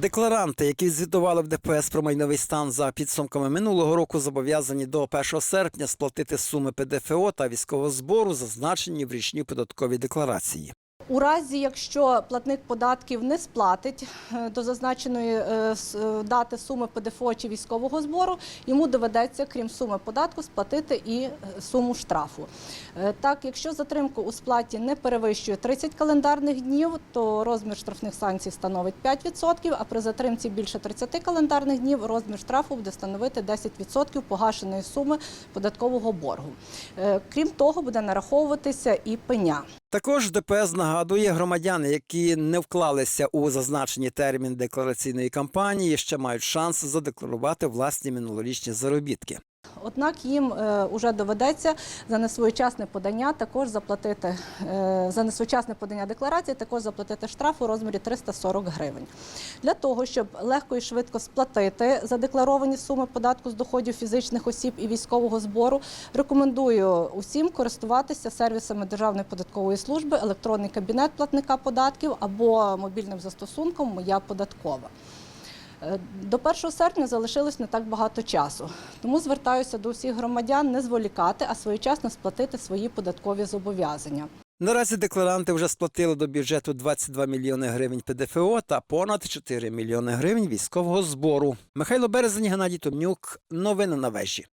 Декларанти, які звітували в ДПС про майновий стан за підсумками минулого року, зобов'язані до 1 серпня сплатити суми ПДФО та військового збору, зазначені в річній податковій декларації. У разі, якщо платник податків не сплатить е, до зазначеної е, е, дати суми ПДФО чи військового збору, йому доведеться, крім суми податку, сплатити і суму штрафу. Так, якщо затримка у сплаті не перевищує 30 календарних днів, то розмір штрафних санкцій становить 5%, а при затримці більше 30 календарних днів розмір штрафу буде становити 10% погашеної суми податкового боргу. Крім того, буде нараховуватися і пеня. Також ДПС нагадує громадяни, які не вклалися у зазначені термін деклараційної кампанії, ще мають шанс задекларувати власні минулорічні заробітки. Однак їм вже доведеться за несвоєчасне подання також заплатити е, за несвоєчасне подання декларації, також заплатити штраф у розмірі 340 гривень. Для того, щоб легко і швидко сплатити задекларовані суми податку з доходів фізичних осіб і військового збору, рекомендую усім користуватися сервісами Державної податкової служби, електронний кабінет платника податків або мобільним застосунком Моя податкова. Е, До 1 серпня залишилось не так багато часу, тому звертаюся до всіх громадян не зволікати, а своєчасно сплатити свої податкові зобов'язання. Наразі декларанти вже сплатили до бюджету 22 мільйони гривень ПДФО та понад 4 мільйони гривень військового збору. Михайло Березень, Геннадій Томнюк. Новини на вежі.